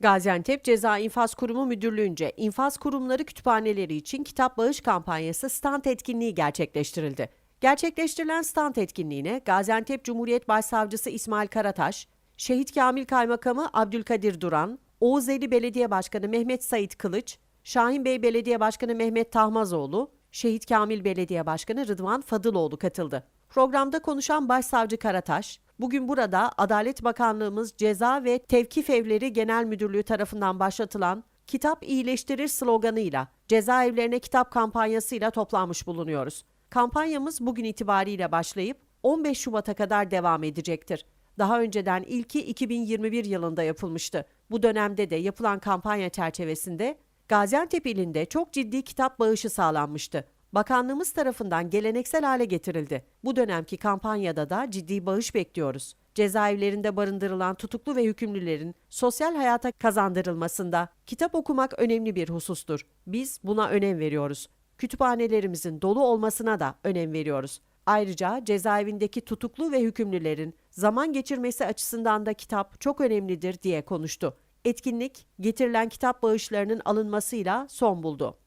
Gaziantep Ceza İnfaz Kurumu Müdürlüğü'nce infaz kurumları kütüphaneleri için kitap bağış kampanyası stand etkinliği gerçekleştirildi. Gerçekleştirilen stand etkinliğine Gaziantep Cumhuriyet Başsavcısı İsmail Karataş, Şehit Kamil Kaymakamı Abdülkadir Duran, Oğuzeli Belediye Başkanı Mehmet Sait Kılıç, Şahin Bey Belediye Başkanı Mehmet Tahmazoğlu, Şehit Kamil Belediye Başkanı Rıdvan Fadıloğlu katıldı. Programda konuşan Başsavcı Karataş, bugün burada Adalet Bakanlığımız Ceza ve Tevkif Evleri Genel Müdürlüğü tarafından başlatılan Kitap İyileştirir sloganıyla cezaevlerine kitap kampanyasıyla toplanmış bulunuyoruz. Kampanyamız bugün itibariyle başlayıp 15 Şubat'a kadar devam edecektir. Daha önceden ilki 2021 yılında yapılmıştı. Bu dönemde de yapılan kampanya çerçevesinde Gaziantep ilinde çok ciddi kitap bağışı sağlanmıştı. Bakanlığımız tarafından geleneksel hale getirildi. Bu dönemki kampanyada da ciddi bağış bekliyoruz. Cezaevlerinde barındırılan tutuklu ve hükümlülerin sosyal hayata kazandırılmasında kitap okumak önemli bir husustur. Biz buna önem veriyoruz. Kütüphanelerimizin dolu olmasına da önem veriyoruz. Ayrıca cezaevindeki tutuklu ve hükümlülerin zaman geçirmesi açısından da kitap çok önemlidir diye konuştu. Etkinlik getirilen kitap bağışlarının alınmasıyla son buldu.